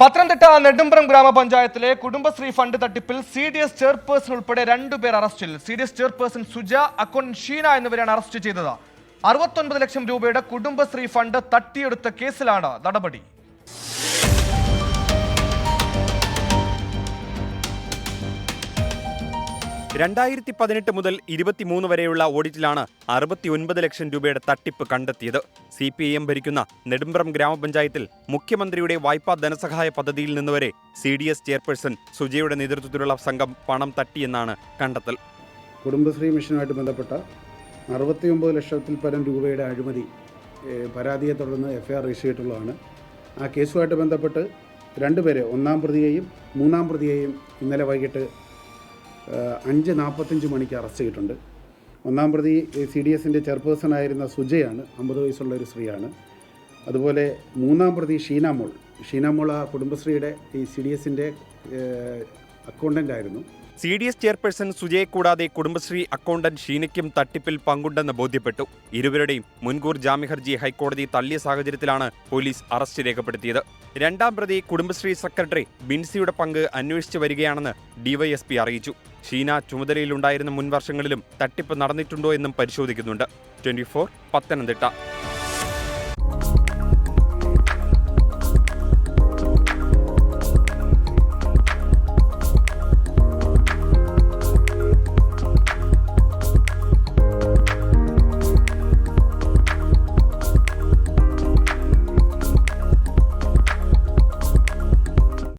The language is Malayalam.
പത്തനംതിട്ട നെടുമ്പ്രം ഗ്രാമപഞ്ചായത്തിലെ കുടുംബശ്രീ ഫണ്ട് തട്ടിപ്പിൽ സി ഡി എസ് ചെയർപേഴ്സൺ ഉൾപ്പെടെ രണ്ടുപേർ അറസ്റ്റിൽ. C D S chairperson Suja account Sheena എന്നിവരെയാണ് അറസ്റ്റ് ചെയ്തത്. അറുപത്തൊൻപത് ലക്ഷം രൂപയുടെ കുടുംബശ്രീ ഫണ്ട് തട്ടിയെടുത്ത കേസിലാണ് നടപടി. രണ്ടായിരത്തി പതിനെട്ട് മുതൽ ഇരുപത്തിമൂന്ന് വരെയുള്ള ഓഡിറ്റിലാണ് അറുപത്തിയൊൻപത് ലക്ഷം രൂപയുടെ തട്ടിപ്പ് കണ്ടെത്തിയത്. സി പി ഐ എം ഭരിക്കുന്ന നെടുമ്പ്രം ഗ്രാമപഞ്ചായത്തിൽ മുഖ്യമന്ത്രിയുടെ വായ്പാ ധനസഹായ പദ്ധതിയിൽ നിന്ന് വരെ സി ഡി എസ് ചെയർപേഴ്സൺ സുജയുടെ നേതൃത്വത്തിലുള്ള സംഘം പണം തട്ടിയെന്നാണ് കണ്ടെത്തൽ. കുടുംബശ്രീ മിഷനുമായിട്ട് ബന്ധപ്പെട്ട അറുപത്തിയൊമ്പത് ലക്ഷത്തിൽ പരം രൂപയുടെ അഴിമതി പരാതിയെ തുടർന്ന് എഫ് ഐ ആർ രജിസ്റ്റർ ചെയ്തിട്ടുള്ളതാണ്. ആ കേസുമായിട്ട് ബന്ധപ്പെട്ട് രണ്ടുപേരെ ഒന്നാം പ്രതിയെയും മൂന്നാം പ്രതിയെയും ഇന്നലെ വൈകിട്ട് അഞ്ച് നാൽപ്പത്തഞ്ച് മണിക്ക് അറസ്റ്റ് ചെയ്തിട്ടുണ്ട്. ഒന്നാം പ്രതി സി ഡി എസിന്റെ ചെയർപേഴ്സൺ ആയിരുന്ന സുജയാണ് അമ്പത് വയസ്സുള്ള ഒരു സ്ത്രീയാണ്. അതുപോലെ മൂന്നാം പ്രതി ഷീനാമോൾ. ഷീനാമോൾ ആ കുടുംബശ്രീയുടെ ഈ സി ഡി എസിന്റെ അക്കൗണ്ടന്റ് ആയിരുന്നു. സി ഡി എസ് ചെയർപേഴ്സൺ സുജയെ കൂടാതെ കുടുംബശ്രീ അക്കൗണ്ടന്റ് ഷീനയ്ക്കും തട്ടിപ്പിൽ പങ്കുണ്ടെന്ന് ബോധ്യപ്പെട്ടു. ഇരുവരുടെയും മുൻകൂർ ജാമ്യ ഹർജി ഹൈക്കോടതി തള്ളിയ സാഹചര്യത്തിലാണ് പോലീസ് അറസ്റ്റ് രേഖപ്പെടുത്തിയത്. രണ്ടാം പ്രതി കുടുംബശ്രീ സെക്രട്ടറി ബിൻസിയുടെ പങ്ക് അന്വേഷിച്ചു വരികയാണെന്ന് ഡിവൈഎസ്പി അറിയിച്ചു. ഷീന ചുമതലയിലുണ്ടായിരുന്ന മുൻവർഷങ്ങളിലും തട്ടിപ്പ് നടന്നിട്ടുണ്ടോ എന്നും പരിശോധിക്കുന്നുണ്ട്. ട്വന്റി പത്തനംതിട്ട.